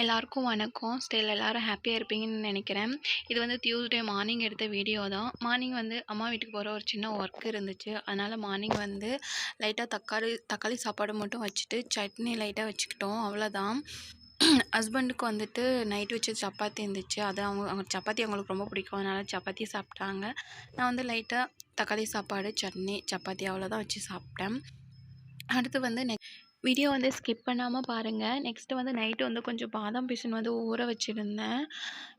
எல்லாருக்கும் வணக்கம். ஸ்டில் எல்லோரும் ஹாப்பியாக இருப்பீங்கன்னு நினைக்கிறேன். இது வந்து டியூஸ்டே மார்னிங் எடுத்த வீடியோ தான். மார்னிங் வந்து அம்மா வீட்டுக்கு போகிற ஒரு சின்ன ஒர்க் இருந்துச்சு. அதனால் மார்னிங் வந்து லைட்டாக தக்காளி தக்காளி சாப்பாடு மட்டும் வச்சுட்டு சட்னி லைட்டாக வச்சுக்கிட்டோம். அவ்வளோதான் ஹஸ்பண்டுக்கு வந்துட்டு நைட் வச்சு சப்பாத்தி இருந்துச்சு. அது அவங்க அவங்க சப்பாத்தி அவங்களுக்கு ரொம்ப பிடிக்கும். அதனால் சப்பாத்தி சாப்பிட்டாங்க. நான் வந்து லைட்டாக தக்காளி சாப்பாடு சட்னி சப்பாத்தி அவ்வளோதான் வச்சு சாப்பிட்டேன். அடுத்து வந்து நெ வீடியோ வந்து ஸ்கிப் பண்ணாமல் பாருங்கள் நெக்ஸ்ட்டு வந்து நைட்டு வந்து கொஞ்சம் பாதாம் பிசின் வந்து ஊற வச்சுருந்தேன்.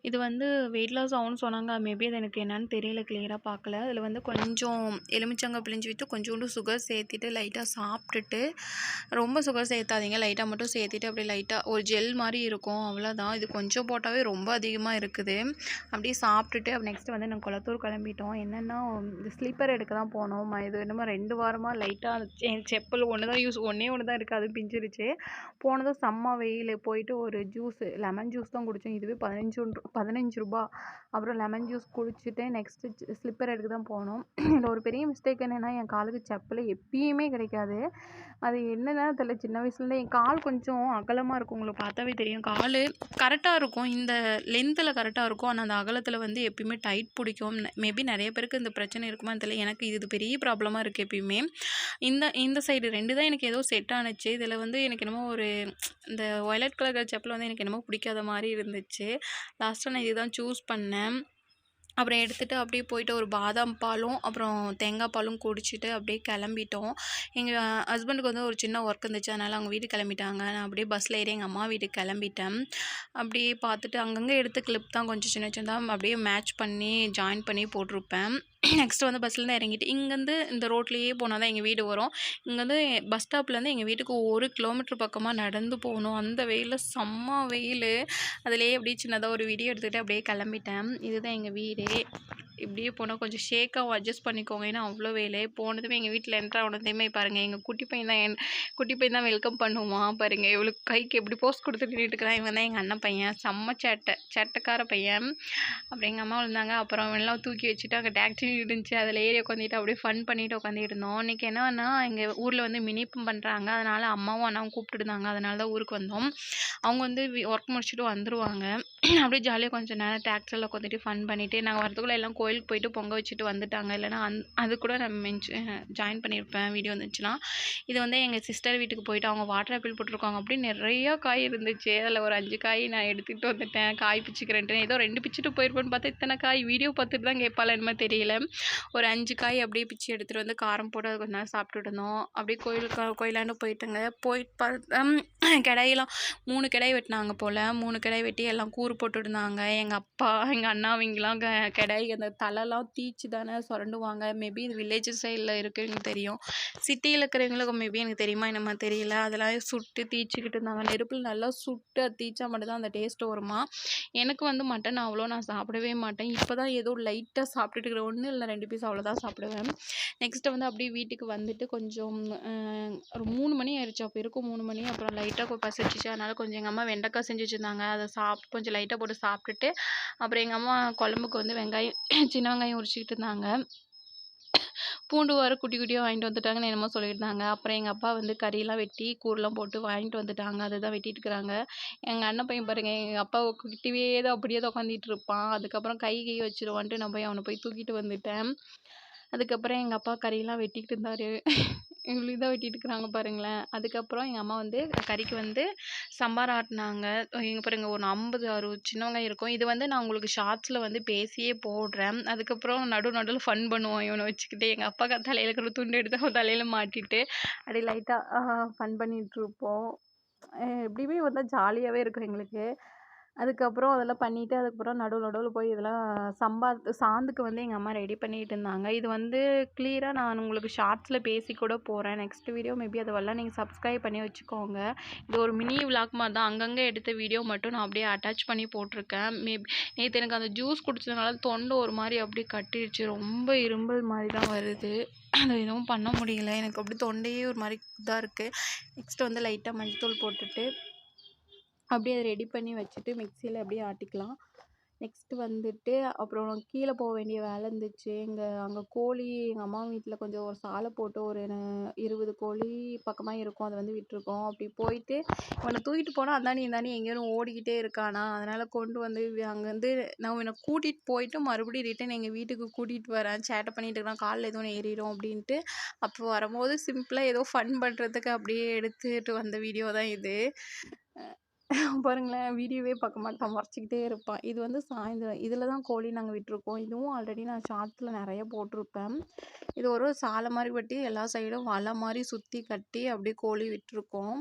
இது வந்து வெயிட் லாஸ் ஆகும்னு சொன்னாங்க. மேபி அது எனக்கு என்னன்னு தெரியல கிளியராக பார்க்கல அதில் வந்து கொஞ்சம் எலுமிச்சங்க பிழிஞ்சு விட்டு கொஞ்சோண்டு சுகர் சேர்த்திட்டு லைட்டாக சாப்பிட்டுட்டு ரொம்ப சுகர் சேர்த்தாதீங்க. லைட்டாக மட்டும் சேர்த்திட்டு அப்படியே லைட்டாக ஒரு ஜெல் மாதிரி இருக்கும். அவ்வளோதான் இது கொஞ்சம் போட்டாவே ரொம்ப அதிகமாக இருக்குது. அப்படியே சாப்பிட்டுட்டு அப்போ நெக்ஸ்ட்டு வந்து நாங்கள் குளத்தூர் கிளம்பிட்டோம். என்னென்னா இந்த ஸ்லீப்பர் எடுக்க தான் போனோம். இது என்னமோ ரெண்டு வாரமாக லைட்டாக செப்பல் ஒன்று தான் யூஸ் ஒன்றே ஒன்று தான் இருக்குது. அதுவும் பிஞ்சிருச்சு. போனதும் செம்ம வெயில். போயிட்டு ஒரு ஜூஸு லெமன் ஜூஸ் தான் குடித்தோம் இதுவே பதினஞ்சு பதினஞ்சு ரூபா. அப்புறம் லெமன் ஜூஸ் குடிச்சிட்டு நெக்ஸ்ட்டு ஸ்லிப்பர் எடுக்க தான் போனோம். இதில் ஒரு பெரிய மிஸ்டேக் என்னென்னா என் காலுக்கு செப்பல் எப்பயுமே கிடைக்காது. அது என்னென்னா தெரியல. சின்ன வயசுலேருந்தே என் கால் கொஞ்சம் அகலமாக இருக்கும். உங்களுக்கு பார்த்தாவே தெரியும். கால் கரெக்டாக இருக்கும். இந்த லென்த்தில் கரெக்டாக இருக்கும். ஆனால் அந்த அகலத்தில் வந்து எப்பயுமே டைட் பிடிக்கும். மேபி நிறைய பேருக்கு இந்த பிரச்சனை இருக்குமான்னு தெரியல. எனக்கு இது பெரிய ப்ராப்ளமாக இருக்குது எப்பயுமே. இந்த இந்த சைடு ரெண்டு தான் எனக்கு ஏதோ செட் ஆனுச்சு. இதில் வந்து எனக்கு என்னமோ ஒரு இந்த ஒயலட் கலர் செப்பல் வந்து எனக்கு என்னமோ பிடிக்காத மாதிரி இருந்துச்சு. லாஸ்ட்டாக நான் இதுதான் சூஸ் பண்ணேன். அப்புறம் எடுத்துகிட்டு அப்படியே போயிட்டு ஒரு பாதாம் பாலும் அப்புறம் தேங்காய் பாலும் குடிச்சிட்டு அப்படியே கிளம்பிட்டோம். எங்கள் ஹஸ்பண்டுக்கு வந்து ஒரு சின்ன ஒர்க் இருந்துச்சு. அதனால் அவங்க வீட்டுக்கு கிளம்பிட்டாங்க. நான் அப்படியே பஸ்ஸில் ஏறி எங்கள் அம்மா வீட்டுக்கு கிளம்பிட்டேன். அப்படியே பார்த்துட்டு அங்கங்கே எடுத்து கிளிப் தான் கொஞ்சம் சின்ன சின்னதாக அப்படியே மேட்ச் பண்ணி ஜாயின் பண்ணி போட்டிருப்பேன். நெக்ஸ்ட்டு வந்து பஸ்லேருந்து இறங்கிட்டு இங்கேருந்து இந்த ரோட்லேயே போனால் தான் எங்கள் வீடு வரும். இங்கேருந்து பஸ் ஸ்டாப்லேருந்து எங்கள் வீட்டுக்கு ஒரு கிலோமீட்டர் பக்கமாக நடந்து போகணும். அந்த வெயிலில் செம்ம வெயில். அதிலேயே அப்படியே சின்னதாக ஒரு வீடியோ எடுத்துக்கிட்டு அப்படியே கிளம்பிட்டேன். இதுதான் எங்கள் வீடு. இப்படியே போனால் கொஞ்சம் ஷேக்காக அட்ஜஸ்ட் பண்ணிக்கோங்க. ஏன்னா அவ்வளோ வேலை போனதுமே எங்கள் வீட்டில் என்ட்ரு ஆனதுமே பாருங்கள் எங்கள் குட்டி பையன் தான் என் குட்டி பையன் தான் வெல்கம் பண்ணுவான் பாருங்கள் இவளுக்கு கைக்கு எப்படி போஸ்ட் கொடுத்துட்டு இருக்கிறான். இவன் தான் எங்கள் அண்ணன் பையன். செம்ம சேட்டை. சேட்டைக்கார பையன். அப்புறம் எங்கள் அம்மா விழுந்தாங்க அப்புறம் எல்லாம் தூக்கி வச்சுட்டு அங்கே டாக்ஸி இருந்துச்சு. அதில் ஏறி உட்காந்துட்டு அப்படியே ஃபன் பண்ணிட்டு உட்காந்துட்டு இருந்தோம் இன்றைக்கி என்னன்னா எங்கள் ஊரில் வந்து மினிப்பும் பண்ணுறாங்க அதனால் அம்மாவும் அண்ணாவும் கூப்பிட்டுருந்தாங்க. அதனால தான் ஊருக்கு வந்தோம். அவங்க வந்து ஒர்க் முடிச்சுட்டு வந்துடுவாங்க அப்படியே ஜாலியாக கொஞ்சம் நேரம் டாக்ஸில் உட்காந்துட்டு ஃபன் பண்ணிவிட்டு நாங்கள் வரதுக்குள்ளே எல்லாம் கோயிலுக்கு போயிட்டு பொங்க வச்சுட்டு வந்துட்டாங்க. இல்லைனா அந் அது கூட நான் மென்ஷன் ஜாயின் பண்ணியிருப்பேன் வீடியோ வந்துச்சுன்னா. இது வந்து எங்கள் சிஸ்டர் வீட்டுக்கு போயிட்டு அவங்க வாட்டர் ஆப்பிள் போட்டிருக்காங்க அப்படி நிறையா காய் இருந்துச்சு. அதில் ஒரு அஞ்சு காய் நான் எடுத்துகிட்டு வந்துட்டேன். காய் பிச்சுக்கிறேன்ட்டு. ஏதோ ரெண்டு பிச்சுட்டு போயிருப்பேன்னு பார்த்தா இத்தனை காய் வீடியோ பார்த்துட்டு தான் கேட்பாள் என்னமோ தெரியல. ஒரு அஞ்சு காய் அப்படியே பிச்சு எடுத்துகிட்டு வந்து காரம் போட்டு அது கொஞ்ச நேரம் சாப்பிட்டுட்டு இருந்தோம். அப்படியே கோயிலுக்கு கோயிலாண்டு போயிட்டுங்க. போயிட்டு பார்த்தா கிடையெல்லாம் மூணு கிடாய் வெட்டினாங்க போல். மூணு கிடாய் வெட்டி எல்லாம் கூறு போட்டுருந்தாங்க எங்கள் அப்பா எங்கள் அண்ணா க கிடாய் அந்த தலைலாம் தீச்சு தானே சுரண்டுவாங்க. மேபி இது வில்லேஜ் சைடில் இருக்குன்னு தெரியும். சிட்டியில் இருக்கிறவங்களுக்கு மேபி எனக்கு தெரியுமா என்னமா தெரியல. அதெல்லாம் சுட்டு தீச்சிக்கிட்டு இருந்தாங்க. நெருப்பில் நல்லா சுட்டு தீச்சா மட்டும்தான் அந்த டேஸ்ட் வருமா? எனக்கு வந்து மட்டன் அவ்வளோ நான் சாப்பிடவே மாட்டேன். இப்போ தான் ஏதோ லைட்டாக சாப்பிட்டுட்டு இருக்கிற ஒன்று இல்லை ரெண்டு பீஸ் அவ்வளோதான் சாப்பிடுவேன். நெக்ஸ்ட்டு வந்து அப்படியே வீட்டுக்கு வந்துட்டு கொஞ்சம் ஒரு மூணு மணி ஆயிடுச்சு அப்போ இருக்கும் மூணு மணி. அப்புறம் லைட்டாக பசிச்சிச்சு. அதனால் கொஞ்சம் எங்கள் அம்மா வெண்டைக்காய் செஞ்சு வச்சுருந்தாங்க. அதை சாப்பிட்டு கொஞ்சம் லைட்டாக போட்டு சாப்பிட்டுட்டு அப்புறம் எங்கள் அம்மா குழம்புக்கு வந்து வெங்காயம் சின்ன வெங்காயம் உரிச்சிக்கிட்டு இருந்தாங்க. பூண்டு வர குட்டி குட்டியாக வாங்கிட்டு வந்துட்டாங்கன்னு என்னமோ சொல்லியிருந்தாங்க. அப்புறம் எங்கள் அப்பா வந்து கறியெல்லாம் வெட்டி கூரெலாம் போட்டு வாங்கிட்டு வந்துட்டாங்க. அதை தான் வெட்டிட்டு இருக்கிறாங்க. எங்கள் அண்ணன் பையன் பாருங்கள் எங்கள் அப்பா கிட்டவே தான் அப்படியே தான் உட்காந்துட்டு இருப்பான். அதுக்கப்புறம் கை கை வச்சிருவான்ட்டு நான் போய் அவனை போய் தூக்கிட்டு வந்துட்டேன். அதுக்கப்புறம் எங்கள் அப்பா கறியெல்லாம் வெட்டிக்கிட்டு இருந்தார். இவ்வளோ தான் வெட்டிட்டு இருக்கிறாங்க பாருங்களேன். அதுக்கப்புறம் எங்கள் அம்மா வந்து கறிக்கு வந்து சம்பார் ஆட்டினாங்க. இங்கே பாருங்க ஒரு ஐம்பது அறுபது சின்ன வெங்காயம் இருக்கும். இது வந்து நான் உங்களுக்கு ஷார்ட்ஸில் வந்து பேசியே போடுறேன். அதுக்கப்புறம் நடு நடுவில் ஃபன் பண்ணுவோம். இவனை வச்சுக்கிட்டு எங்கள் அப்பா தலையில் இருக்கிற துண்டு எடுத்து அவன் தலையில் மாட்டிட்டு அப்படியே லைட்டாக ஃபன் பண்ணிகிட்ருப்போம் எப்படியுமே வந்தால் ஜாலியாகவே இருக்கும் எங்களுக்கு. அதுக்கப்புறம் அதெல்லாம் பண்ணிவிட்டு அதுக்கப்புறம் நடுவில் நடுவில் போய் இதெல்லாம் சம்பா சாந்துக்கு வந்து எங்கள் அம்மா ரெடி பண்ணிகிட்டு இருந்தாங்க. இது வந்து க்ளியராக நான் உங்களுக்கு ஷார்ட்ஸில் பேசி கூட போகிறேன் நெக்ஸ்ட் வீடியோ மேபி அதெல்லாம் நீங்கள் சப்ஸ்கிரைப் பண்ணி வச்சுக்கோங்க. இது ஒரு மினி விளாக் மாதிரி தான். அங்கங்கே எடுத்த வீடியோ மட்டும் நான் அப்படியே அட்டாச் பண்ணி போட்டிருக்கேன். மேபி நேற்று எனக்கு அந்த ஜூஸ் குடிச்சதுனால தொண்டை ஒரு மாதிரி அப்படியே கட்டிடுச்சு ரொம்ப இரும்பல் மாதிரி தான் வருது. அது எதுவும் பண்ண முடியல. எனக்கு அப்படியே தொண்டையே ஒரு மாதிரி இதாக இருக்குது நெக்ஸ்ட் வந்து லைட்டாக மஞ்சத்தூள் போட்டுட்டு அப்படியே அதை ரெடி பண்ணி வச்சுட்டு மிக்சியில் அப்படியே ஆட்டிக்கலாம். நெக்ஸ்ட்டு வந்துட்டு அப்புறம் கீழே போக வேண்டிய வேலை இருந்துச்சு. எங்கள் அங்கே கோழி எங்கள் அம்மா வீட்டில் கொஞ்சம் ஒரு சாலை போட்டு ஒரு இருபது கோழி பக்கமாக இருக்கும். அதை வந்து விட்டிருக்கோம். அப்படி போயிட்டு இவனை தூக்கிட்டு போனால் அந்தாண்டி இந்தாண்டி எங்கேயும் ஓடிக்கிட்டே இருக்கானா. அதனால் கொண்டு வந்து அங்கேருந்து நான் இவனை கூட்டிகிட்டு போயிட்டு மறுபடியும் ரிட்டன் எங்கள் வீட்டுக்கு கூட்டிகிட்டு வரேன். சேட்டை பண்ணிகிட்டு இருக்கான் காலில் எதுவும் ஏறிடும் அப்படின்ட்டு. அப்போ வரும்போது சிம்பிளாக ஏதோ ஃபன் பண்ணுறதுக்கு அப்படியே எடுத்துகிட்டு வந்த வீடியோ தான் இது. பாருங்களேன் வீடியோவே பார்க்க மாட்டான் முறைச்சிக்கிட்டே இருப்பான். இது வந்து சாயந்தரம் இதில் தான் கோழி நாங்கள் விட்டிருக்கோம். இதுவும் ஆல்ரெடி நான் ஷார்ட்ஸில் நிறைய போட்டிருப்பேன். இது ஒரு சாலை மாதிரி வெட்டி எல்லா சைடும் வலை மாதிரி சுற்றி கட்டி அப்படியே கோழி விட்டுருக்கோம்.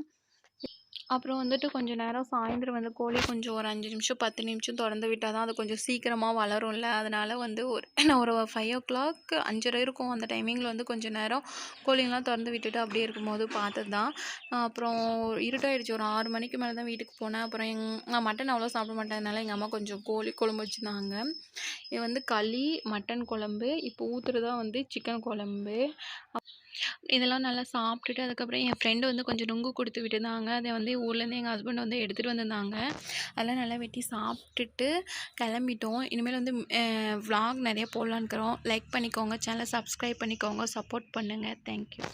அப்புறம் வந்துட்டு கொஞ்ச நேரம் சாயந்தரம் வந்து கோழி கொஞ்சம் ஒரு அஞ்சு நிமிஷம் பத்து நிமிஷம் திறந்து விட்டால் தான் அது கொஞ்சம் சீக்கிரமாக வளரும்ல. அதனால் வந்து ஒரு நான் ஒரு ஃபைவ் ஓ கிளாக் அஞ்சரை இருக்கும் அந்த டைமிங்கில் வந்து கொஞ்சம் நேரம் கோழிங்கெலாம் திறந்து விட்டுட்டு அப்படியே இருக்கும்போது பார்த்தது தான். அப்புறம் இருட்டாயிடுச்சு. ஒரு ஆறு மணிக்கு மேலே தான் வீட்டுக்கு போனேன். அப்புறம் எங் நான் மட்டன் அவ்வளோ சாப்பிட மாட்டேன். எங்கள் அம்மா கொஞ்சம் கோழி குழம்பு வச்சுருந்தாங்க. இது வந்து களி மட்டன் குழம்பு இப்போ ஊற்றுறதா தான் வந்து சிக்கன் குழம்பு. இதெல்லாம் நல்லா சாப்பிட்டுட்டு அதுக்கப்புறம் என் ஃப்ரெண்டு வந்து கொஞ்சம் நுங்கு கொடுத்து விட்டுருந்தாங்க. அதை வந்து ஊர்லேருந்து எங்கள் ஹஸ்பண்ட் வந்து எடுத்துகிட்டு வந்திருந்தாங்க. அதெல்லாம் நல்லா வெட்டி சாப்பிட்டுட்டு கிளம்பிட்டோம். இனிமேல் வந்து விலாக் நிறைய போடலான்னு இருக்கிறோம். லைக் பண்ணிக்கோங்க சேனலை சப்ஸ்கிரைப் பண்ணிக்கோங்க சப்போர்ட் பண்ணுங்கள் தேங்க்யூ